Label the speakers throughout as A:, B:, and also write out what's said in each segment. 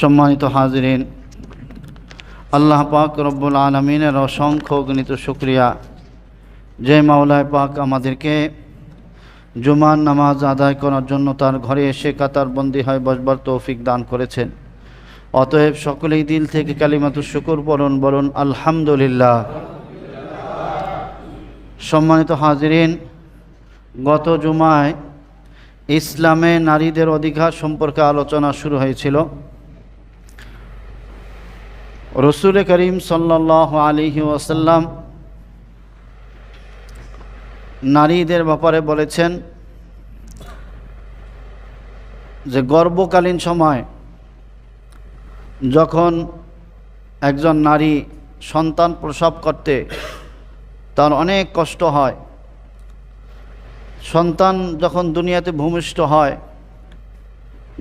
A: সম্মানিত হাজরিন, আল্লাহ পাক রব্বুল আলমিনের অসংখ্য গণিত শুক্রিয়া। যে মাওলায় পাক আমাদেরকে জুমার নামাজ আদায় করার জন্য তার ঘরে এসে কাতার বন্দী হয় বসবার তৌফিক দান করেছেন। অতএব সকলেই দিল থেকে কালিমাতুর শুকুর বলুন বলুন আলহামদুলিল্লাহ। সম্মানিত হাজরিন, গত জুমায় ইসলামে নারীদের অধিকার সম্পর্কে আলোচনা শুরু হয়েছিল। রসুল করিম সাল্লাহ আলিহি ওয়াসাল্লাম নারীদের ব্যাপারে বলেছেন যে গর্বকালীন সময় যখন একজন নারী সন্তান প্রসব করতে তার অনেক কষ্ট হয়, সন্তান যখন দুনিয়াতে ভূমিষ্ঠ হয়,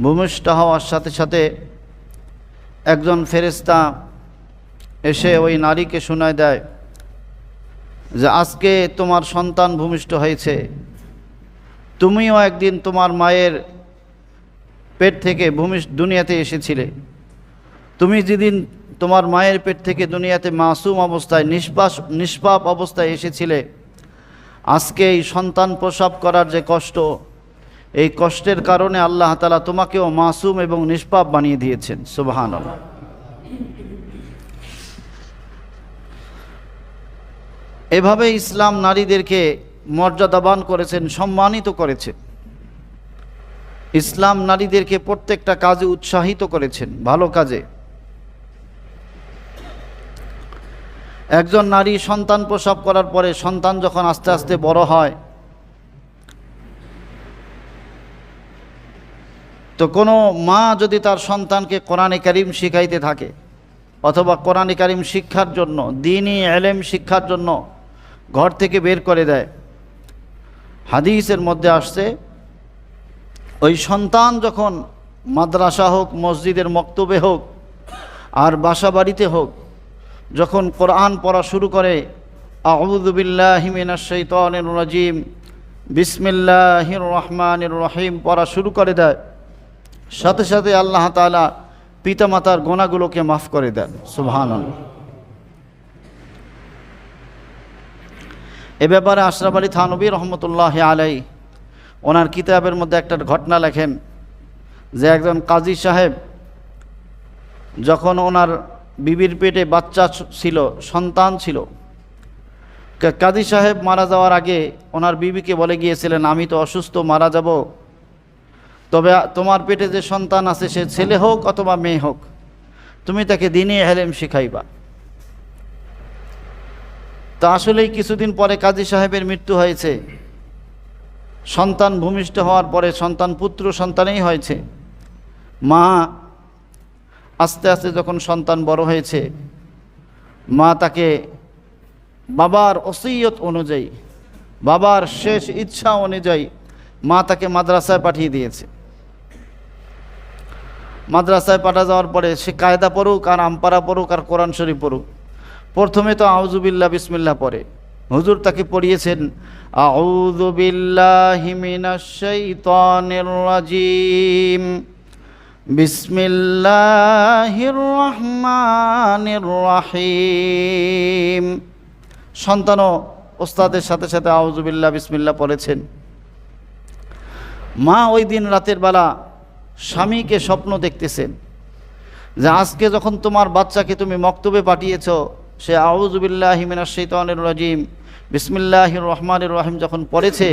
A: ভূমিষ্ঠ হওয়ার সাথে সাথে একজন ফেরেস্তা এসে ওই নারীকে শোনায় দেয় যে আজকে তোমার সন্তান ভূমিষ্ঠ হয়েছে। তুমিও একদিন তোমার মায়ের পেট থেকে ভূমি দুনিয়াতে এসেছিলে। তুমি যেদিন তোমার মায়ের পেট থেকে দুনিয়াতে মাসুম অবস্থায়, নিষ্পাস, নিষ্পাপ অবস্থায় এসেছিলে, আজকে এই সন্তান প্রসব করার যে কষ্ট, এই কষ্টের কারণে আল্লাহ তালা তোমাকেও মাসুম এবং নিষ্পাপ বানিয়ে দিয়েছেন। সুবাহান এভাবে ইসলাম নারীদেরকে মর্যাদাবান করেছেন, সম্মানিত করেছে ইসলাম নারীদেরকে প্রত্যেকটা কাজে উৎসাহিত করেছেন, ভালো কাজে। একজন নারী সন্তান প্রসব করার পরে সন্তান যখন আস্তে আস্তে বড় হয়, তো কোনো মা যদি তার সন্তানকে কোরআনে কারিম শিখাইতে থাকে, অথবা কোরআনে কারিম শিক্ষার জন্য দিনই এলেম শিক্ষার জন্য ঘর থেকে বের করে দেয়। হাদিসের মধ্যে আসছে, ওই সন্তান যখন মাদ্রাসা হোক, মসজিদের মক্তবে হোক, আর বাসা বাড়িতে হোক, যখন কোরআন পড়া শুরু করে আউদুবিল্লাহিমিনাশাইতানির রাজিম, বিসমিল্লাহির রহমানির রহিম পড়া শুরু করে দেয়। সাথে সাথে আল্লাহ তালা পিতামাতার গোনাগুলোকে মাফ করে দেন। সুবহান এ ব্যাপারে আশরাফ আলী থানবী রহমতুল্লাহ আলাই ওনার কিতাবের মধ্যে একটা ঘটনা লেখেন যে একজন কাজী সাহেব যখন ওনার বিবির পেটে বাচ্চা ছিল, সন্তান ছিল কাজী সাহেব মারা যাওয়ার আগে ওনার বিবিকে বলে গিয়েছিলেন, আমি তো অসুস্থ, মারা যাব। তবে তোমার পেটে যে সন্তান আছে, সে ছেলে হোক অথবা মেয়ে হোক, তুমি তাকে দিনে হেলেম শিখাইবা। তা আসলেই কিছুদিন পরে কাজী সাহেবের মৃত্যু হয়েছে। সন্তান ভূমিষ্ঠ হওয়ার পরে সন্তান পুত্র সন্তানেই হয়েছে। মা আস্তে আস্তে যখন সন্তান বড় হয়েছে, মা তাকে বাবার ওসিয়ত অনুযায়ী, বাবার শেষ ইচ্ছা অনুযায়ী মা তাকে মাদ্রাসায় পাঠিয়ে দিয়েছে। মাদ্রাসায় পাঠা যাওয়ার পরে সে কায়দা পড়ুক আর আমপারা পড়ুক আর কোরআন শরীফ পড়ুক। প্রথমে তো আউজুবিল্লা বিসমিল্লা পরে হুজুর তাকে পড়িয়েছেন আউজুবিল্লাহিমিনাশাইতানির বিসমিল্লাহির রহিম। সন্তানও ওস্তাদের সাথে সাথে আউজুবিল্লা বিসমিল্লা পড়েছেন। মা ওই দিন রাতের বেলা স্বামীকে স্বপ্ন দেখতেছেন যে, আজকে যখন তোমার বাচ্চাকে তুমি মক্তবে পাঠিয়েছ সে আউজুবিল্লাহ হিমিনার শৈতানের রাজিম। বিসমিল্লাহির রহমানের রহিম যখন পড়েছে,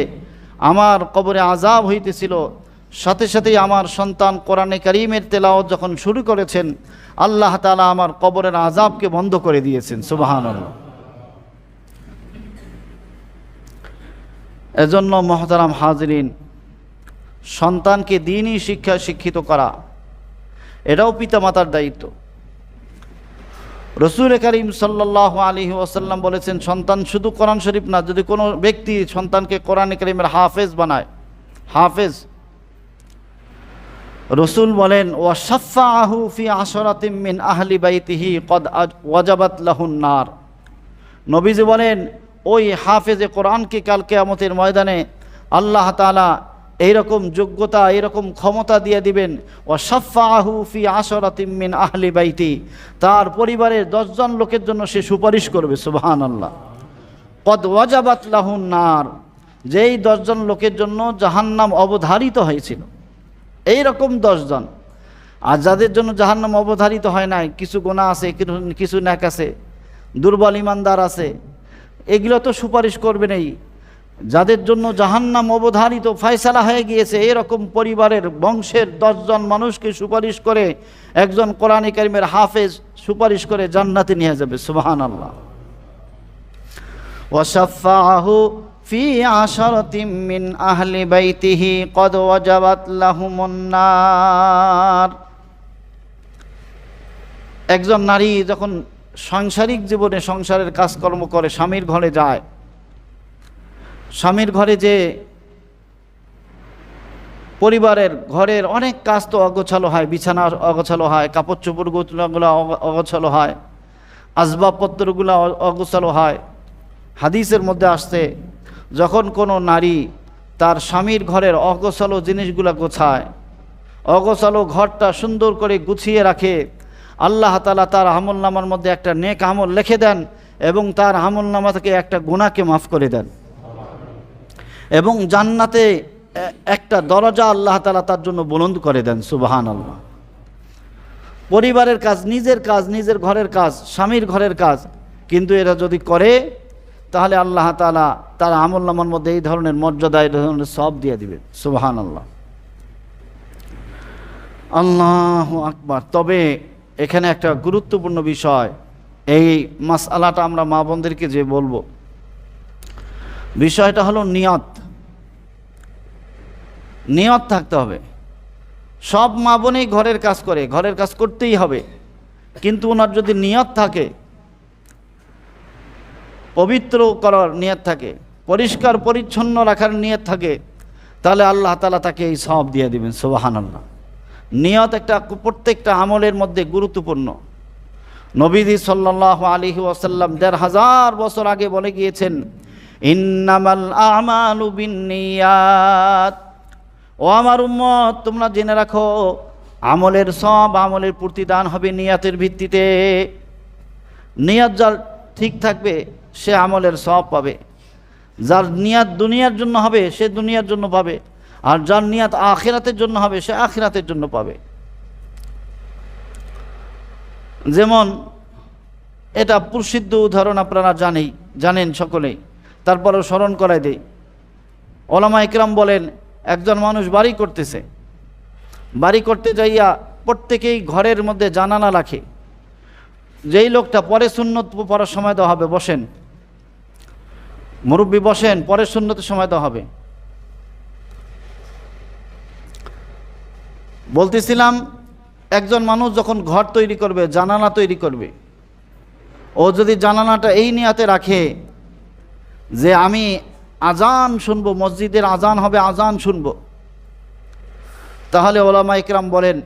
A: আমার কবরে আজাব হইতেছিল। সাথে সাথেই আমার সন্তান কোরআনে করিমের তেলাওয়াত যখন শুরু করেছেন, আল্লাহ তালা আমার কবরের আজাবকে বন্ধ করে দিয়েছেন। সুবাহান এজন্য মহতারাম হাজরিন, সন্তানকে দিনই শিক্ষা শিক্ষিত করা, এটাও পিতামাতার দায়িত্ব। রসুল করিম সাল্লাহ আলী ওসাল্লাম বলেছেন, সন্তান শুধু কোরআন শরীফ না, যদি কোনো ব্যক্তি সন্তানকে কোরআন করিমের হাফেজ বানায়, হাফেজ। রসুল বলেন ও সাফা আহু ফি আসরাতিমিন আহলি বাইতিহি কদ ওয়াজাবাত লাহুন নার। নবীজি বলেন, ওই হাফেজে কোরআনকে কালকে আমতের ময়দানে আল্লাহ তালা এইরকম যোগ্যতা এরকম ক্ষমতা দিয়ে দিবেন। ও সাফাহু ফি আসরাতিমিন আহলি বাইতি। তার পরিবারের দশজন লোকের জন্য সে সুপারিশ করবে সুবাহান আল্লাহ কদ ওয়াজাবাত নার। যেই দশজন লোকের জন্য জাহান্নাম অবধারিত হয়েছিল এই রকম দশজন। আর যাদের জন্য জাহান্নাম অবধারিত হয় নাই, কিছু গোনা আছে, কিছু- ন্যাক আছে, দুর্বল ইমানদার আছে, এগুলো তো সুপারিশ করবে নেই যাদের জন্য জাহান্নাম অবধারিত ফয়সালা হয়ে গিয়েছে, এরকম পরিবারের বংশের দশজন মানুষকে সুপারিশ করে একজন কোরআন কারিমের হাফেজ সুপারিশ করে জান্নাতে নিয়ে যাবে সুবাহান আল্লাহ ওয়াসাফাহু ফি আসরতিম মিন আহলি বাইতিহি কদ ওয়াজাবাত লাহুমন্নার একজন নারী যখন সাংসারিক জীবনে সংসারের কাজকর্ম করে, স্বামীর ঘরে যায় স্বামীর ঘরে যে পরিবারের ঘরের অনেক কাজ তো অগোছালো হয়, বিছানা অগোছালো হয়, কাপড় চোপড়গুলো অগোছালো হয়, আসবাবপত্রগুলো অগোছালো হয়। হাদিসের মধ্যে আসছে, যখন কোনো নারী তার স্বামীর ঘরের অগোছালো জিনিসগুলো গোছায়, অগোছালো ঘরটা সুন্দর করে গুছিয়ে রাখে, আল্লাহ তালা তার আমল নামার মধ্যে একটা নেক আমল লিখে দেন এবং তার আমল নামা থেকে একটা গুণাকে মাফ করে দেন। এবং জান্নাতে একটা দরজা আল্লাহ তালা তার জন্য বুলন্দ করে দেন সুবাহান আল্লাহ পরিবারের কাজ, নিজের কাজ, নিজের ঘরের কাজ, স্বামীর ঘরের কাজ, কিন্তু এরা যদি করে, তাহলে আল্লাহ তালা তার আমল নামার মধ্যে এই ধরনের মর্যাদা, এই ধরনের সব দিয়ে দিবে সুবাহান আল্লাহ আল্লাহ আকবার। তবে এখানে একটা গুরুত্বপূর্ণ বিষয়, এই মাসআলাটা আমরা মা বোনদেরকে যে বলব, বিষয়টা হলো নিয়ত। নিয়ত থাকতে হবে। সব মা বোনেই ঘরের কাজ করে, ঘরের কাজ করতেই হবে। কিন্তু ওনার যদি নিয়ত থাকে, পবিত্র করার নিয়ত থাকে, পরিষ্কার পরিচ্ছন্ন রাখার নিয়ত থাকে, তাহলে আল্লাহ তালা তাকে এই সব দিয়ে দিবেন সোবাহান আল্লাহ নিয়ত একটা প্রত্যেকটা আমলের মধ্যে গুরুত্বপূর্ণ। নবীদি সাল্লাহ আলিহি ওয়াসাল্লাম দেড় হাজার বছর আগে বলে গিয়েছেন, ইন্নামাল আমালু বিন্নিয়াত ও আমার উম্মত, তোমরা জেনে রাখো, আমলের সব আমলের প্রতিদান হবে নিয়াতের ভিত্তিতে। নিয়াত যার ঠিক থাকবে, সে আমলের সব পাবে। যার নিয়াত দুনিয়ার জন্য হবে, সে দুনিয়ার জন্য পাবে। আর যার নিয়াত আখিরাতের জন্য হবে, সে আখিরাতের জন্য পাবে। যেমন, এটা প্রসিদ্ধ উদাহরণ আপনারা জানেই, জানেন সকলেই। তারপরেও স্মরণ করাই দেয় ওলামা ইকরাম বলেন একজন মানুষ বাড়ি করতেছে। বাড়ি করতে যাইয়া প্রত্যেকেই ঘরের মধ্যে জানানা রাখে। যেই লোকটা পরে সুন্নত পড়ার সময় দেওয়া হবে, বসেন। মুরব্বী বসেন, পরে শূন্যতের সময় দেওয়া হবে। বলতেছিলাম, একজন মানুষ যখন ঘর তৈরি করবে, জানালা তৈরি করবে, ও যদি জানালাটা এই নিয়াতে রাখে যে আমি আজান শুনব, মসজিদের আজান হবে, আজান শুনব। তাহলে ওলামা ইকরাম বলেন,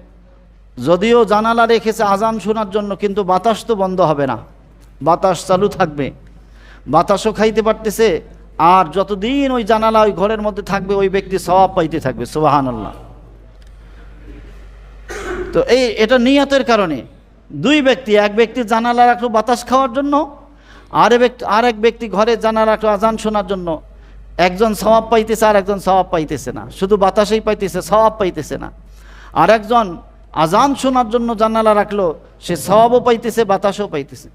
A: যদিও জানালা রেখেছে আজান শোনার জন্য, কিন্তু বাতাস তো বন্ধ হবে না। বাতাস চালু থাকবে। বাতাসও খাইতে পারতেছে, আর যতদিন ওই জানালা ওই ঘরের মধ্যে থাকবে, ওই ব্যক্তি সবাব পাইতে থাকবে সোবাহান আল্লাহ তো এই, এটা নিয়তের কারণে। দুই ব্যক্তি, এক ব্যক্তি জানালা রাখল বাতাস খাওয়ার জন্য, আর ব্যক্তি, আর এক ব্যক্তি ঘরে জানালা রাখল আজান শোনার জন্য। একজন স্বভাব পাইতেছে আর একজন সবাব পাইতেছে না। শুধু বাতাসেই পাইতেছে স্বভাব পাইতেছে না। আর একজন আজান শোনার জন্য জানালা রাখল, সে সবাবও পাইতেছে, বাতাসও পাইতেছে।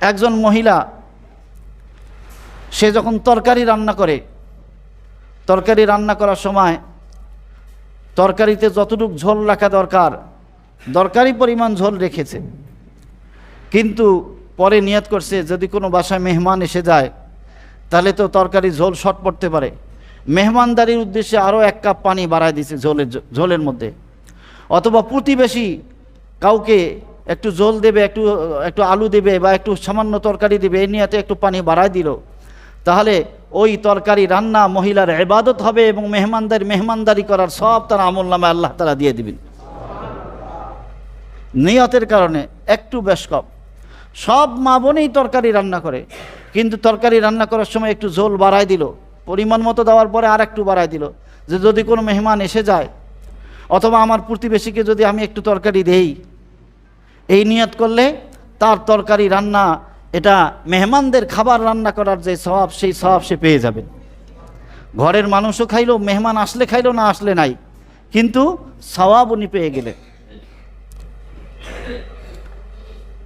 A: একজন মহিলা, সে যখন তরকারি রান্না করে, তরকারি রান্না করার সময় তরকারিতে যতটুকু ঝোল রাখা দরকার, দরকারি পরিমাণ ঝোল রেখেছে। কিন্তু পরে নিয়াত করছে, যদি কোনো বাসায় মেহমান এসে যায় তাহলে তো তরকারি ঝোল শট পড়তে পারে। মেহমানদারির উদ্দেশ্যে আরও এক কাপ পানি বাড়ায় দিছে ঝোলের ঝোলের মধ্যে। অথবা প্রতিবেশী কাউকে একটু ঝোল দেবে, একটু একটু আলু দেবে বা একটু সামান্য তরকারি দেবে এই নিয়েতে একটু পানি বাড়ায় দিল। তাহলে ওই তরকারি রান্না মহিলার এবাদত হবে এবং মেহমানদারি মেহমানদারি করার সব তার আমল নামে আল্লাহ তারা দিয়ে দিবেন। নিয়তের কারণে একটু বেশ কম। সব মা বোনেই তরকারি রান্না করে। কিন্তু তরকারি রান্না করার সময় একটু ঝোল বাড়ায় দিল। পরিমাণ মতো দেওয়ার পরে আর একটু বাড়ায় দিল। যে যদি কোনো মেহমান এসে যায়, অথবা আমার প্রতিবেশীকে যদি আমি একটু তরকারি দেই, এই নিয়ত করলে তার তরকারি রান্না, এটা মেহমানদের খাবার রান্না করার যে স্বভাব, সেই স্বভাব সে পেয়ে যাবে। ঘরের মানুষও খাইলো, মেহমান আসলে খাইলো না আসলে নাই। কিন্তু সওয়াব উনি পেয়ে গেলেন।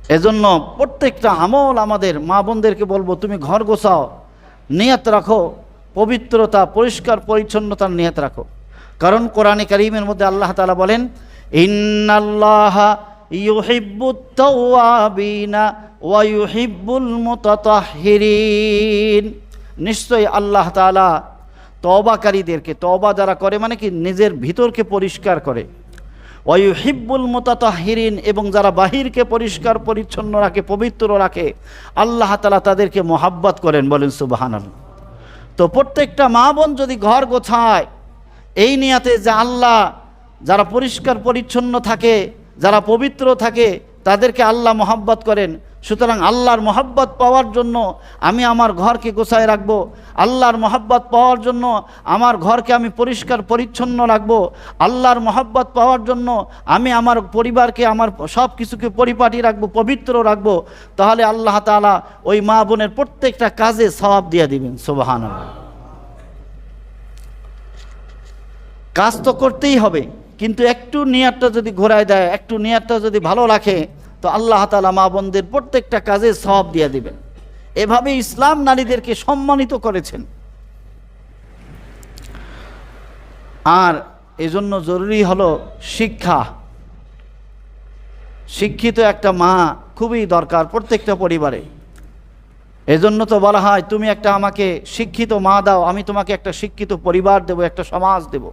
A: এজন্য প্রত্যেকটা আমল আমাদের মা বোনদেরকে বলব, তুমি ঘর গোছাও, নিয়ত রাখো, পবিত্রতা, পরিষ্কার, পরিচ্ছন্নতার নিয়ত রাখো। কারণ কোরআনে কারিমের মধ্যে আল্লাহ তালা বলেন, ইন্নাল্লাহ ওয়া নিশ্চয়ই আল্লাহ তাআলা তওবাকারীদেরকে, তওবা যারা করে মানে কি, নিজের ভিতরকে পরিষ্কার করে। ওয়ুহিব্বুল মোতাতাহিরিন, এবং যারা বাহিরকে পরিষ্কার, পরিচ্ছন্ন রাখে, পবিত্র রাখে, আল্লাহ তালা তাদেরকে মোহাব্বত করেন, বলেন সুবাহান তো প্রত্যেকটা মা বোন যদি ঘর গোছায়, এই নিয়াতে যে আল্লাহ যারা পরিষ্কার, পরিচ্ছন্ন থাকে, যারা পবিত্র থাকে, তাদেরকে আল্লাহ মোহাব্বত করেন। সুতরাং আল্লাহর মোহাব্বত পাওয়ার জন্য আমি আমার ঘরকে গোছায় রাখব। আল্লাহর মোহাব্বত পাওয়ার জন্য আমার ঘরকে আমি পরিষ্কার, পরিচ্ছন্ন রাখব। আল্লাহর মোহাব্বত পাওয়ার জন্য আমি আমার পরিবারকে, আমার সব কিছুকে পরিপাটি রাখব, পবিত্র রাখব। তাহলে আল্লাহ তালা ওই মা বোনের প্রত্যেকটা কাজে সবাব দিয়ে দিবেন সোবাহান কাজ তো করতেই হবে, কিন্তু একটু নিয়ারটা যদি ঘোরায় দেয়, একটু নিয়ারটা যদি ভালো রাখে তো আল্লাহ তালা মা বোনদের প্রত্যেকটা কাজে সব দিয়ে দিবেন। এভাবে ইসলাম নারীদেরকে সম্মানিত করেছেন। আর এজন্য জরুরি হলো শিক্ষা। শিক্ষিত একটা মা খুবই দরকার প্রত্যেকটা পরিবারে। এজন্য তো বলা হয়, তুমি একটা আমাকে শিক্ষিত মা দাও, আমি তোমাকে একটা শিক্ষিত পরিবার দেব, একটা সমাজ দেব।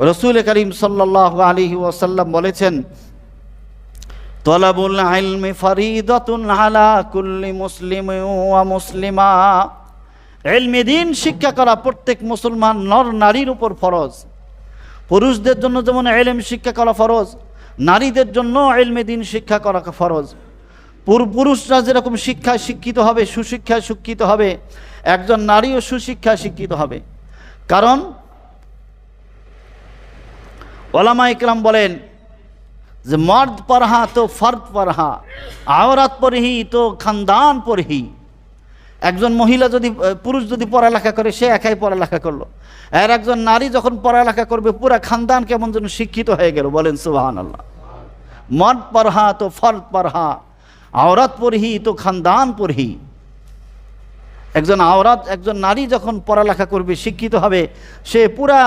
A: রসুল করিম সাল্লাহ আলী ওয়াসাল্লাম বলেছেন, তলাবুল আলমি ফরিদতুন কুল্লি মুসলিম ওয়া মুসলিমা। এলমে দিন, শিক্ষা করা প্রত্যেক মুসলমান নর নারীর উপর ফরজ। পুরুষদের জন্য যেমন এলেম শিক্ষা করা ফরজ, নারীদের জন্য এলমে দিন শিক্ষা করা ফরজ। পুরুষরা যেরকম শিক্ষায় শিক্ষিত হবে, সুশিক্ষায় শিক্ষিত হবে, একজন নারীও সুশিক্ষায় শিক্ষিত হবে। কারণ ওলামা ইকরাম বলেন যে মর্দ পড়হা তো ফর্দ পড়হা আওরাত পড়হি তো খানদান পড়হি একজন মহিলা যদি, পুরুষ যদি পড়ালেখা করে, সে একাই পড়ালেখা করল। আর একজন নারী যখন পড়ালেখা করবে, পুরা খানদান কেমন যেন শিক্ষিত হয়ে গেল, বলেন সুবাহান আল্লাহ মর্দ পড়হা তো ফর্দ পড়হা আওরাত পড়হি তো খানদান পড়হি একজন আওরাত, একজন নারী যখন পড়ালেখা করবে, শিক্ষিত হবে, সে পুরা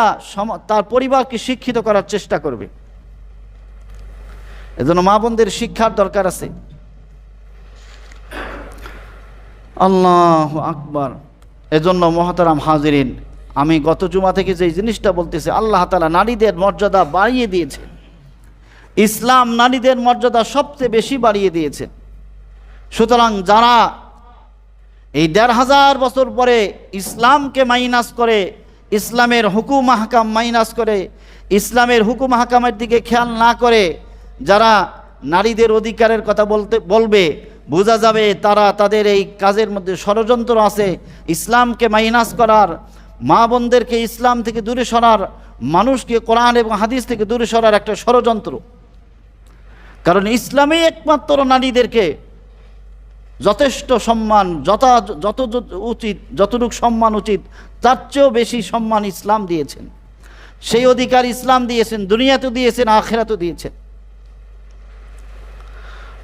A: তার পরিবারকে শিক্ষিত করার চেষ্টা করবে। এজন্য মা বোনদের শিক্ষার দরকার আছে। আল্লাহ আকবার। এজন্য মহাতারাম হাজিরিন, আমি গত জুমা থেকে যে জিনিসটা বলতেছি, আল্লাহ তালা নারীদের মর্যাদা বাড়িয়ে দিয়েছে। ইসলাম নারীদের মর্যাদা সবচেয়ে বেশি বাড়িয়ে দিয়েছে। সুতরাং যারা এই দেড় হাজার বছর পরে ইসলামকে মাইনাস করে, ইসলামের হুকুম হাকাম মাইনাস করে, ইসলামের হুকুম হাকামের দিকে খেয়াল না করে যারা নারীদের অধিকারের কথা বলতে, বলবে, বোঝা যাবে তারা তাদের এই কাজের মধ্যে ষড়যন্ত্র আছে। ইসলামকে মাইনাস করার, মা বোনদেরকে ইসলাম থেকে দূরে সরার, মানুষকে কোরআন এবং হাদিস থেকে দূরে সরার একটা ষড়যন্ত্র। কারণ ইসলামই একমাত্র নারীদেরকে যথেষ্ট সম্মান, যথা যত উচিত, যতটুক সম্মান উচিত, তার চেয়েও বেশি সম্মান ইসলাম দিয়েছেন। সেই অধিকার ইসলাম দিয়েছেন, দুনিয়াতেও দিয়েছেন, আখেরাতেও দিয়েছেন।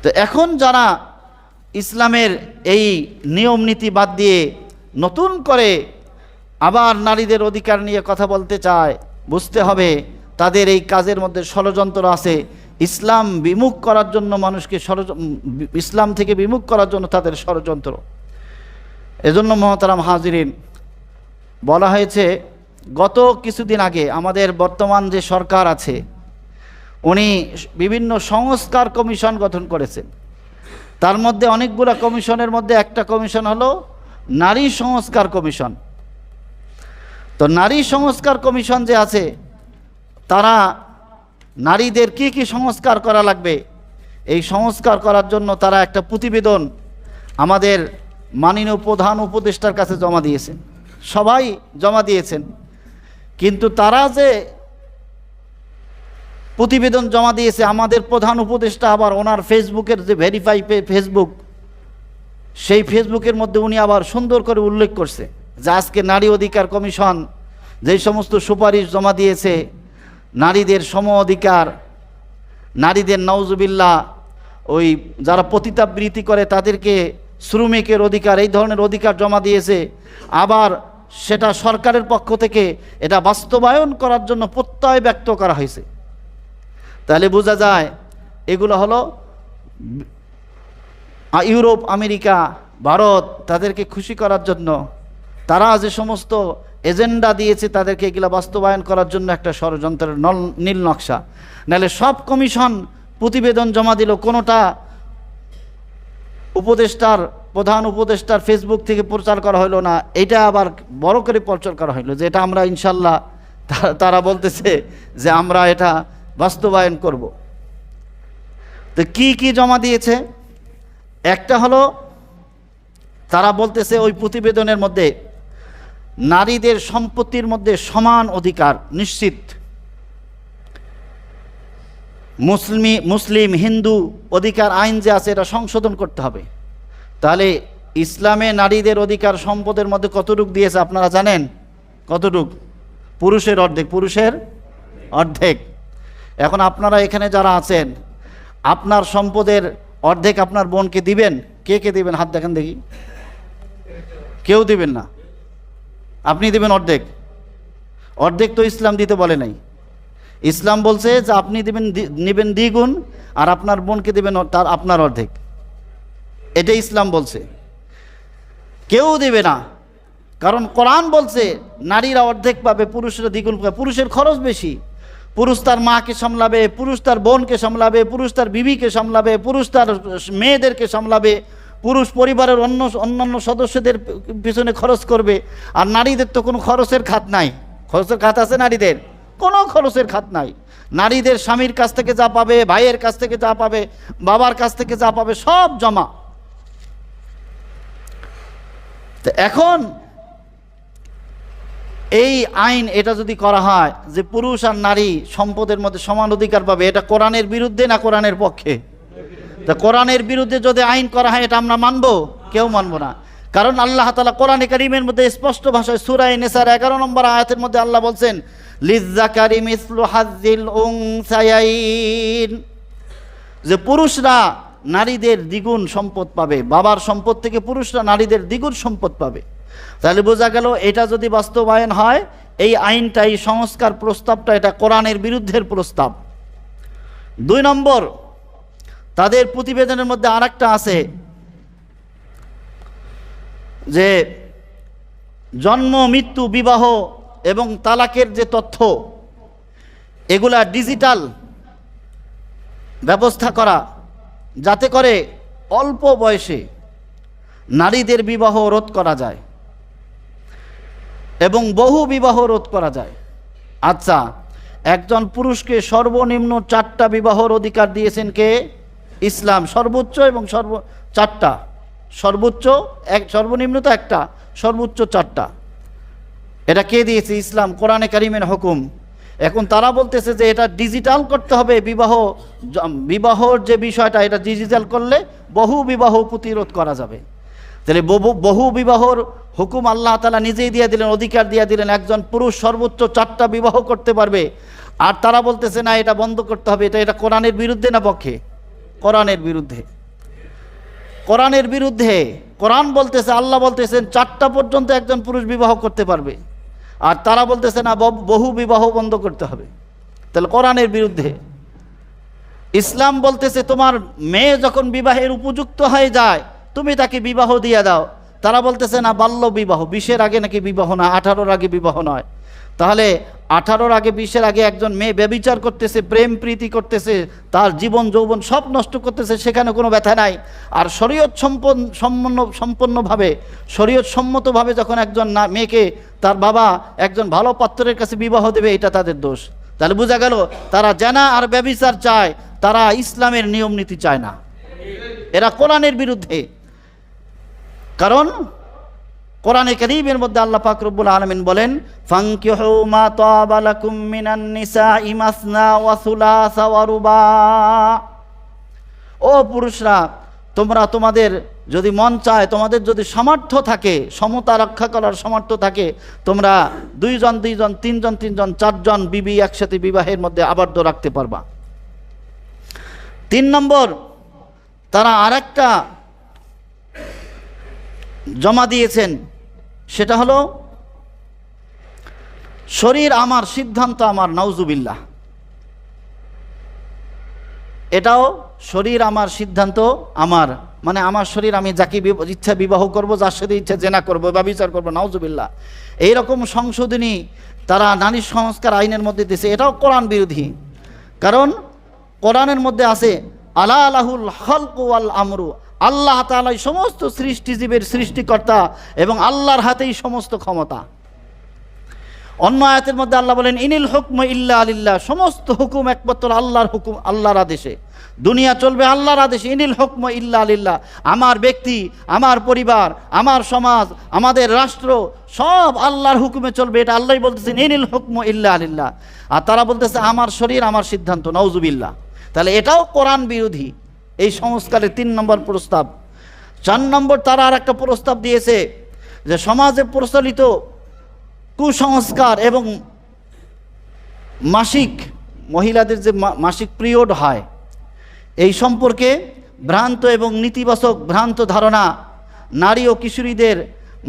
A: তো এখন যারা ইসলামের এই নিয়ম নীতি বাদ দিয়ে নতুন করে আবার নারীদের অধিকার নিয়ে কথা বলতে চায়, বুঝতে হবে তাদের এই কাজের মধ্যে ষড়যন্ত্র আছে। ইসলাম বিমুখ করার জন্য মানুষকে ষড় ইসলাম থেকে বিমুখ করার জন্য তাদের ষড়যন্ত্র। এজন্য মহতারাম হাজিরিন, বলা হয়েছে, গত কিছুদিন আগে আমাদের বর্তমান যে সরকার আছে, উনি বিভিন্ন সংস্কার কমিশন গঠন করেছেন। তার মধ্যে অনেকগুলো কমিশনের মধ্যে একটা কমিশন হলো নারী সংস্কার কমিশন। তো নারী সংস্কার কমিশন যে আছে, তারা নারীদের কি কি সংস্কার করা লাগবে? এই সংস্কার করার জন্য তারা একটা প্রতিবেদন আমাদের মাননীয় প্রধান উপদেষ্টার কাছে জমা দিয়েছেন। সবাই জমা দিয়েছেন। কিন্তু তারা যে প্রতিবেদন জমা দিয়েছে, আমাদের প্রধান উপদেষ্টা আবার ওনার ফেসবুকের যে ভেরিফাই ফেসবুক, সেই ফেসবুকের মধ্যে উনি আবার সুন্দর করে উল্লেখ করছে যে আজকে নারী অধিকার কমিশন যেই সমস্ত সুপারিশ জমা দিয়েছে নারীদের সম অধিকার, নারীদের নওজুবিল্লা ওই যারা পতিতাবৃত্তি করে তাদেরকে শ্রমিকের অধিকার, এই ধরনের অধিকার জমা দিয়েছে। আবার সেটা সরকারের পক্ষ থেকে এটা বাস্তবায়ন করার জন্য প্রত্যয় ব্যক্ত করা হয়েছে। তাহলে বোঝা যায়, এগুলো হলো ইউরোপ, আমেরিকা, ভারত, তাদেরকে খুশি করার জন্য তারা যে সমস্ত এজেন্ডা দিয়েছে তাদেরকে এগুলো বাস্তবায়ন করার জন্য একটা ষড়যন্ত্রের নল, নীল নকশা। নাহলে সব কমিশন প্রতিবেদন জমা দিল, কোনোটা উপদেষ্টার, প্রধান উপদেষ্টার ফেসবুক থেকে প্রচার করা হলো না, এটা আবার বড় করে প্রচার করা হলো যে এটা আমরা ইনশাল্লাহ তারা বলতেছে যে আমরা এটা বাস্তবায়ন করব। তো কি কি জমা দিয়েছে? একটা হলো, তারা বলতেছে ওই প্রতিবেদনের মধ্যে নারীদের সম্পত্তির মধ্যে সমান অধিকার নিশ্চিত। মুসলিমি, মুসলিম, হিন্দু অধিকার আইন যে আছে এটা সংশোধন করতে হবে। তাহলে ইসলামে নারীদের অধিকার সম্পদের মধ্যে কতটুক দিয়েছে আপনারা জানেন? কতটুক? পুরুষের অর্ধেক পুরুষের অর্ধেক। এখন আপনারা এখানে যারা আছেন, আপনার সম্পদের অর্ধেক আপনার বোনকে দিবেন। কে কে দিবেন? হাত দেখেন দেখি। কেউ দিবেন না। আপনি দেবেন অর্ধেক। অর্ধেক তো ইসলাম দিতে বলে নাই। ইসলাম বলছে যে আপনি দেবেন নেবেন দ্বিগুণ আর আপনার বোনকে দেবেন তার আপনার অর্ধেক। এটা ইসলাম বলছে। কেউ দেবে না। কারণ কোরআন বলছে, নারীরা অর্ধেক পাবে, পুরুষরা দ্বিগুণ পাবে। পুরুষের খরচ বেশি। পুরুষ তার মাকে সামলাবে, পুরুষ তার বোনকে সামলাবে, পুরুষ তার বিবিকে সামলাবে, পুরুষ তার মেয়েদেরকে সামলাবে। পুরুষ পরিবারের অন্য, অন্যান্য সদস্যদের পিছনে খরচ করবে। আর নারীদের তো কোনো খরচের খাত নাই। খরচের খাত আছে নারীদের? কোনো খরচের খাত নাই। নারীদের স্বামীর কাছ থেকে যা পাবে, ভাইয়ের কাছ থেকে যা পাবে, বাবার কাছ থেকে যা পাবে, সব জমা। তো এখন এই আইন এটা যদি করা হয় যে পুরুষ আর নারী সম্পদের মধ্যে সমান অধিকার পাবে, এটা কোরআনের বিরুদ্ধে না কোরআনের পক্ষে? তা কোরআনের বিরুদ্ধে যদি আইন করা হয়, এটা আমরা মানবো? কেউ মানবো না। কারণ আল্লাহ তালা কোরআনে কারিমের মধ্যে স্পষ্ট ভাষায় সুরাই নেসার এগারো নম্বর আয়াতের মধ্যে আল্লাহ বলছেন লিজ্জাকারি মিসলু হাজিল যে পুরুষরা নারীদের দ্বিগুণ সম্পদ পাবে, বাবার সম্পদ থেকে পুরুষরা নারীদের দ্বিগুণ সম্পদ পাবে। তাহলে বোঝা গেল, এটা যদি বাস্তবায়ন হয়, এই আইনটা এই সংস্কার প্রস্তাবটা, এটা কোরআনের বিরুদ্ধের প্রস্তাব। দুই নম্বর তাদের প্রতিবেদনের মধ্যে আর আছে যে জন্ম, মৃত্যু, বিবাহ এবং তালাকের যে তথ্য, এগুলা ডিজিটাল ব্যবস্থা করা, যাতে করে অল্প বয়সে নারীদের বিবাহ রোধ করা যায় এবং বহু বিবাহ রোধ করা যায়। আচ্ছা একজন পুরুষকে সর্বনিম্ন চারটা বিবাহর অধিকার দিয়েছেন কে? ইসলাম সর্বোচ্চ এবং সর্ব চারটা। সর্বোচ্চ এক, সর্বনিম্ন তো একটা, সর্বোচ্চ চারটা। এটা কে দিয়েছে? ইসলাম, কোরআনে কারিমের হুকুম। এখন তারা বলতেছে যে এটা ডিজিটাল করতে হবে, বিবাহ বিবাহর যে বিষয়টা, এটা ডিজিটাল করলে বহু বিবাহ প্রতিরোধ করা যাবে। তাহলে বহু বহু বিবাহর হুকুম আল্লাহ তালা নিজেই দিয়ে দিলেন, অধিকার দিয়ে দিলেন, একজন পুরুষ সর্বোচ্চ চারটা বিবাহ করতে পারবে। আর তারা বলতেছে, না, এটা বন্ধ করতে হবে, এটা এটা কোরআনের বিরুদ্ধে না পক্ষে? কোরআনের বিরুদ্ধে। কোরআনের বিরুদ্ধে কোরআন বলতেছে, আল্লাহ বলতেছেন, চারটা পর্যন্ত একজন পুরুষ বিবাহ করতে পারবে। আর তারা বলতেছে, না বহু বিবাহ বন্ধ করতে হবে। তাহলে কোরআনের বিরুদ্ধে। ইসলাম বলতেছে, তোমার মেয়ে যখন বিবাহের উপযুক্ত হয়ে যায়, তুমি তাকে বিবাহ দিয়ে দাও। তারা বলতেছে, না, বাল্য বিবাহ, বিশের আগে নাকি বিবাহ না, আঠারোর আগে বিবাহ নয়। তাহলে আঠারোর আগে, বিশের আগে একজন মেয়ে ব্যবিচার করতেছে, প্রেম প্রীতি করতেছে, তার জীবন, যৌবন সব নষ্ট করতেছে, সেখানে কোনো ব্যথা নাই। আর শরীয়ত সম্পন্ন সম্পন্ন সম্পন্নভাবে, শরীয়ত সম্মতভাবে যখন একজন না মেয়েকে তার বাবা একজন ভালো পাত্রের কাছে বিবাহ দেবে, এটা তাদের দোষ। তাহলে বোঝা গেল, তারা জানা আর ব্যবিচার চায়, তারা ইসলামের নিয়ম নীতি চায় না। এরা কোরআনের বিরুদ্ধে। কারণ কোরআনে করিমের মধ্যে আল্লাহ পাক রব্বুল আলামিন বলেন ও পুরুষরা, তোমরা তোমাদের যদি মন চায়, তোমাদের যদি সামর্থ্য থাকে, সমতা রক্ষা করার সামর্থ্য থাকে, তোমরা দুইজন দুইজন, তিনজন তিনজন, চারজন বিবি একসাথে বিবাহের মধ্যে আবদ্ধ রাখতে পারবা। তিন নম্বর, তারা আরেকটা জমা দিয়েছেন সেটা হলো, শরীর আমার, সিদ্ধান্ত আমার, নাউজুবিল্লাহ। এটাও শরীর আমার, সিদ্ধান্ত আমার। মানে আমার শরীর আমি যাকে ইচ্ছা বিবাহ করব, যার সাথে ইচ্ছা জেনা করব, বা বিচার করব, নাউজুবিল্লাহ। এইরকম সংশোধনী তারা নারী সংস্কার আইনের মধ্যে দিয়েছে। এটাও কোরআন বিরোধী। কারণ কোরআনের মধ্যে আছে, আলা আলাহুল হলকু আল আমরু আল্লাহ তালাই সমস্ত সৃষ্টিজীবের সৃষ্টিকর্তা এবং আল্লাহর হাতেই সমস্ত ক্ষমতা। অন্য আয়াতের মধ্যে আল্লাহ বলেন, ইনিল হুকম ইল্লা আলিল্লাহ সমস্ত হুকুম একমাত্র আল্লাহর হুকুম, আল্লাহর আদেশে। দুনিয়া চলবে আল্লাহর আদেশে, ইনিল হুকম ইল্লা আলিল্লাহ আমার ব্যক্তি, আমার পরিবার, আমার সমাজ, আমাদের রাষ্ট্র, সব আল্লাহর হুকুমে চলবে। এটা আল্লাহই বলতেছেন, ইনিল হুকম ইল্লা আলিল্লাহ আর তারা বলতেছে, আমার শরীর, আমার সিদ্ধান্ত নওজুবিল্লাহ তাহলে এটাও কোরআন বিরোধী। এই সংস্কারের তিন নম্বর প্রস্তাব। চার নম্বর তারা আর একটা প্রস্তাব দিয়েছে যে সমাজে প্রচলিত কুসংস্কার এবং মাসিক, মহিলাদের যে মাসিক পিরিয়ড হয়, এই সম্পর্কে ভ্রান্ত এবং নেতিবাচক ভ্রান্ত ধারণা নারী ও কিশোরীদের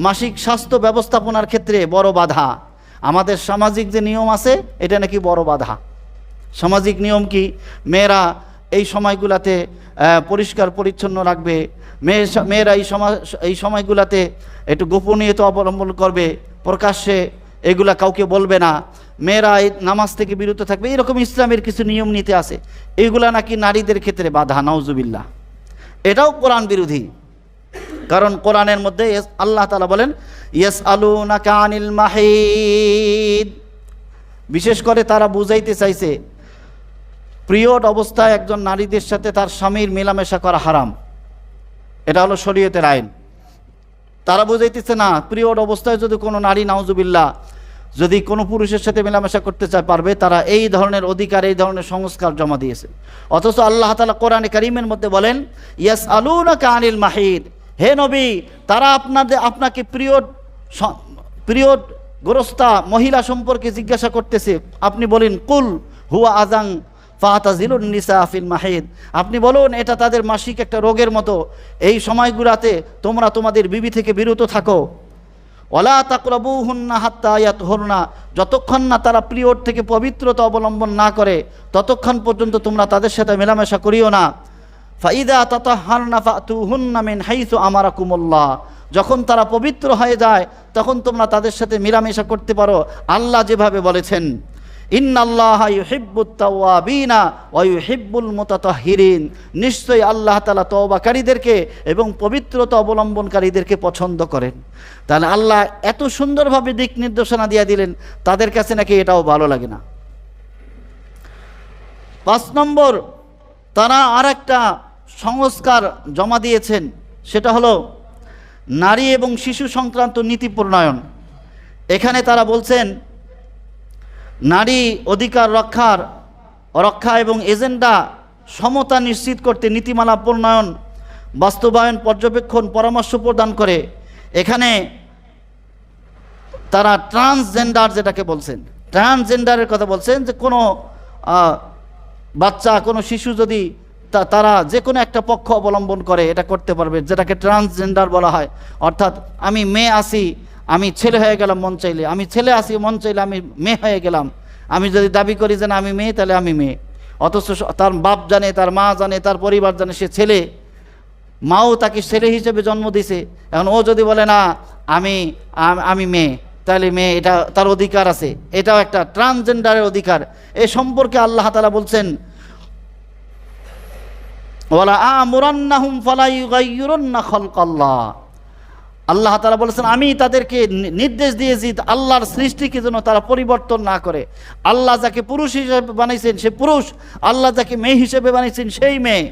A: মাসিক স্বাস্থ্য ব্যবস্থাপনার ক্ষেত্রে বড় বাধা। আমাদের সামাজিক যে নিয়ম আছে, এটা নাকি বড় বাধা। সামাজিক নিয়ম কি? মেয়েরা এই সময়গুলাতে পরিষ্কার, পরিচ্ছন্ন রাখবে। মেয়ে মেয়েরা এই সময় এই সময়গুলাতে একটু গোপনীয়তা অবলম্বন করবে। প্রকাশ্যে এগুলা কাউকে বলবে না। মেয়েরা নামাজ থেকে বিরত থাকবে। এরকম ইসলামের কিছু নিয়ম, নীতি আছে। এইগুলা নাকি নারীদের ক্ষেত্রে বাধা, নাউজুবিল্লাহ। এটাও কোরআন বিরোধী। কারণ কোরআনের মধ্যে আল্লাহ তালা বলেন ইয়েস আলু নাকা আনিল মাহিদ। বিশেষ করে তারা বুঝাইতে চাইছে পিরিয়ড অবস্থায় একজন নারীদের সাথে তার স্বামীর মেলামেশা করা হারাম। এটা হলো শরীয়তের আইন। তারা বুঝাইতেছে, না পিরিয়ড অবস্থায় যদি কোনো নারী, নাউজুবিল্লাহ, যদি কোনো পুরুষের সাথে মেলামেশা করতে চায়, পারবে, তারা এই ধরনের অধিকার, এই ধরনের সংস্কার জমা দিয়েছে। অথচ আল্লাহ তালা কোরআনে করিমের মধ্যে বলেন ইয়াস আলু না কানিল মাহিদ হে নবী, তারা আপনাদের, আপনাকে পিরিয়ড পিরিয়ড গ্রস্তা মহিলা সম্পর্কে জিজ্ঞাসা করতেছে। আপনি বলেন, কুল হুয়া আজাং ফাতাজিলুন নিসা ফিল মাহিদ। আপনি বলুন, এটা তাদের মাসিক একটা রোগের মতো। এই সময়গুলোতে তোমরা তোমাদের বিবি থেকে বিরত থাকো। ওলা তাকরবু হুন্না হাত্তা আয়াত হরনা যতক্ষণ না তারা পিরিয়ড থেকে পবিত্রতা অবলম্বন না করে, ততক্ষণ পর্যন্ত তোমরা তাদের সাথে মেলামেশা করিও না। ফাইদা তাতাহারনা ফাতু হুন্না মিন হাইসু আমারাকুমুল্লাহ। যখন তারা পবিত্র হয়ে যায়, তখন তোমরা তাদের সাথে মেলামেশা করতে পারো। আল্লাহ যেভাবে বলেছেন। ইন্নাল্লাহ ইউহিব্বুত তাওয়াবিনা ওয়া ইউহিব্বুল নিশ্চয়ই আল্লাহ তাআলা তওবাকারীদেরকে এবং পবিত্রতা অবলম্বনকারীদেরকে পছন্দ করেন। তাহলে আল্লাহ এত সুন্দরভাবে দিক নির্দেশনা দিয়ে দিলেন, তাদের কাছে নাকি এটাও ভালো লাগে না। পাঁচ নম্বর, তারা আর একটা সংস্কার জমা দিয়েছেন, সেটা হলো নারী এবং শিশু সংক্রান্ত নীতি প্রণয়ন। এখানে তারা বলছেন নারী অধিকার রক্ষার, রক্ষা এবং এজেন্ডা সমতা নিশ্চিত করতে নীতিমালা প্রণয়ন, বাস্তবায়ন, পর্যবেক্ষণ, পরামর্শ প্রদান করে। এখানে তারা ট্রান্সজেন্ডার যেটাকে বলছেন ট্রান্সজেন্ডারের কথা বলছেন যে কোনো বাচ্চা, কোনো শিশু যদি তারা যে কোনো একটা পক্ষ অবলম্বন করে, এটা করতে পারবে, যেটাকে ট্রান্সজেন্ডার বলা হয়। অর্থাৎ আমি মেয়ে আসি আমি ছেলে হয়ে গেলাম মন চাইলে। আমি ছেলে আসি মন চাইলে আমি মেয়ে হয়ে গেলাম। আমি যদি দাবি করি যে আমি মেয়ে, তাহলে আমি মেয়ে। অথচ তার বাপ জানে, তার মা জানে, তার পরিবার জানে, সে ছেলে। মাও তাকে ছেলে হিসেবে জন্ম দিছে। এখন ও যদি বলে, না, আমি আমি মেয়ে, তাহলে মেয়ে এটা তার অধিকার আছে। এটাও একটা ট্রান্সজেন্ডারের অধিকার। এ সম্পর্কে আল্লাহ তালা বলছেন, ওয়ালা আমুরান্নাহুম ফালা ইউগাইয়িরুন্না খালকাল্লাহ। আল্লাহ তালা বলেছেন, আমি তাদেরকে নির্দেশ দিয়েছি আল্লাহর সৃষ্টিকে যেন তারা পরিবর্তন না করে। আল্লাহ যাকে পুরুষ হিসেবে বানাইছেন সে পুরুষ। আল্লাহ যাকে মেয়ে হিসেবে বানাইছেন সেই মেয়ে।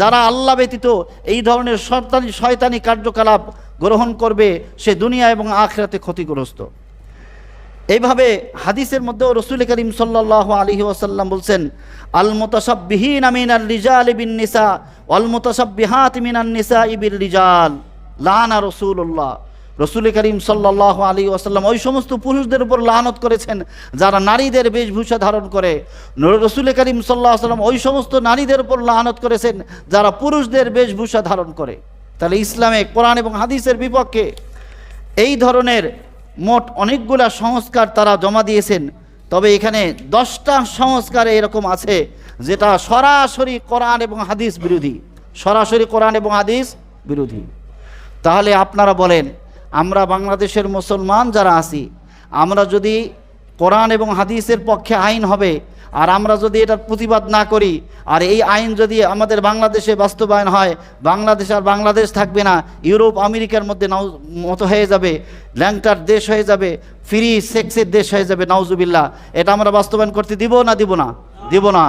A: যারা আল্লাহ ব্যতীত এই ধরনের শয়তানি শয়তানি কার্যকলাপ গ্রহণ করবে, সে দুনিয়া এবং আখরাতে ক্ষতিগ্রস্ত। এইভাবে হাদিসের মধ্যেও রসুল করিম সাল্লাহ আলহি ওসাল্লাম বলছেন আল মোতাসাবিহীন আমিন আল রিজাল ইবিন নিসা অল মোতাসাবিহাত মিনান নিসা ইবির রিজাল লানা রসুল্লাহ রসুল করিম সাল্লাহ আলী ওসাল্লাম ওই সমস্ত পুরুষদের উপর লানত করেছেন, যারা নারীদের বেশভূষা ধারণ করে। রসুল করিম সাল্লাহ সাল্লাম ওই সমস্ত নারীদের উপর লানত করেছেন, যারা পুরুষদের বেশভূষা ধারণ করে। তাহলে ইসলামে কোরআন এবং হাদিসের বিপক্ষে এই ধরনের মোট অনেকগুলা সংস্কার তারা জমা দিয়েছেন। তবে এখানে দশটা সংস্কার এরকম আছে, যেটা সরাসরি কোরআন এবং হাদিস বিরোধী। সরাসরি কোরআন এবং হাদিস বিরোধী। তাহলে আপনারা বলেন, আমরা বাংলাদেশের মুসলমান যারা আছি, আমরা যদি কোরআন এবং হাদিসের পক্ষে আইন হবে আর আমরা যদি এটার প্রতিবাদ না করি, আর এই আইন যদি আমাদের বাংলাদেশে বাস্তবায়ন হয়, বাংলাদেশ আর বাংলাদেশ থাকবে না, ইউরোপ, আমেরিকার মধ্যে নাও মতো হয়ে যাবে, ল্যাংটার দেশ হয়ে যাবে, ফ্রি সেক্সের দেশ হয়ে যাবে, নাউজুবিল্লাহ। এটা আমরা বাস্তবায়ন করতে দিব না দিব না? দিব না।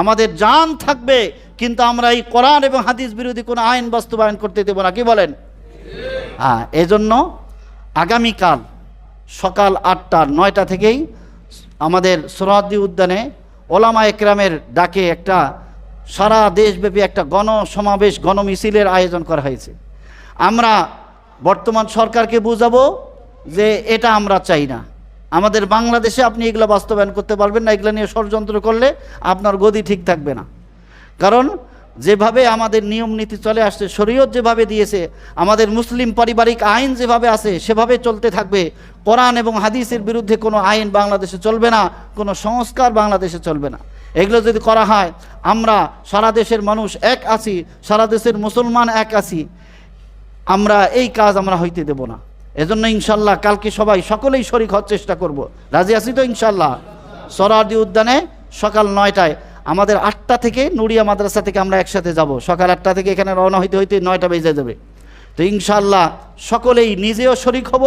A: আমাদের জান থাকবে, কিন্তু আমরা এই কোরআন এবং হাদিস বিরোধী কোনো আইন বাস্তবায়ন করতে দেব না। কি বলেন? হ্যাঁ এজন্য আগামীকাল সকাল আটটা নয়টা থেকেই আমাদের সোহরাদ্দি উদ্যানে ওলামা একরামের ডাকে একটা সারা দেশব্যাপী একটা গণ সমাবেশ গণমিছিলের আয়োজন করা হয়েছে। আমরা বর্তমান সরকারকে বুঝাবো যে এটা আমরা চাই না। আমাদের বাংলাদেশে আপনি এগুলো বাস্তবায়ন করতে পারবেন না, এগুলো নিয়ে ষড়যন্ত্র করলে আপনার গদি ঠিক থাকবে না। কারণ যেভাবে আমাদের নিয়ম নীতি চলে আসছে, শরীয়ত যেভাবে দিয়েছে, আমাদের মুসলিম পারিবারিক আইন যেভাবে আছে, সেভাবে চলতে থাকবে। কোরআন এবং হাদিসের বিরুদ্ধে কোনো আইন বাংলাদেশে চলবে না, কোনো সংস্কার বাংলাদেশে চলবে না। এগুলো যদি করা হয়, আমরা সারা দেশের মানুষ এক আছি, সারা দেশের মুসলমান এক আছি, আমরা এই কাজ আমরা হইতে দেব না। এজন্য ইনশাল্লাহ কালকে সবাই সকলেই শরিক হওয়ার চেষ্টা করব। রাজি আছি তো ইনশাল্লাহ? সরারদি উদ্যানে সকাল নয়টায়। আমাদের আটটা থেকে নুরিয়া মাদ্রাসা থেকে আমরা একসাথে যাব। সকাল আটটা থেকে এখানে রওনা হইতে হইতে নয়টা বেজে যাবে। তো ইনশাল্লাহ সকলেই নিজেও শরিক হব,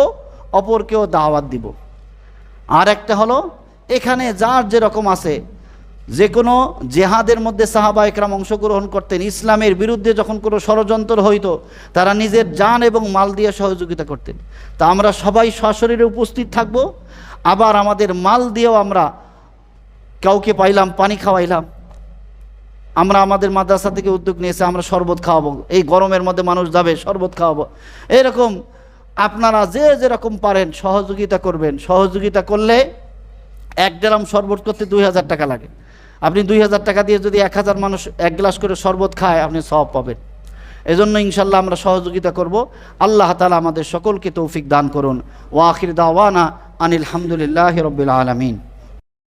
A: অপরকেও দাওয়াত দিব। আর একটা হলো, এখানে যার যেরকম আছে যে কোনো জেহাদের মধ্যে সাহাবা একরাম অংশগ্রহণ করতেন, ইসলামের বিরুদ্ধে যখন কোনো ষড়যন্ত্র হইতো, তারা নিজের যান এবং মাল দিয়ে সহযোগিতা করতেন। তা আমরা সবাই সশরীরে উপস্থিত থাকব, আবার আমাদের মাল দিয়েও আমরা কাউকে পাইলাম, পানি খাওয়াইলাম। আমরা আমাদের মাদ্রাসা থেকে উদ্যোগ নিয়েছে, আমরা শরবত খাওয়াবো। এই গরমের মধ্যে মানুষ যাবে, শরবত খাওয়াবো। এরকম আপনারা যে যেরকম পারেন, সহযোগিতা করবেন। সহযোগিতা করলে এক গ্রাম শরবত করতে দুই হাজার টাকা লাগে। আপনি দুই হাজার টাকা দিয়ে যদি এক হাজার মানুষ এক গ্লাস করে শরবত খায়, আপনি সব পাবেন। এজন্য ইনশাল্লাহ আমরা সহযোগিতা করব। আল্লাহ তালা আমাদের সকলকে তৌফিক দান করুন। ওয়াখির দাওয়ানা আনিল হামদুলিল্লাহ রবিল আলমিন।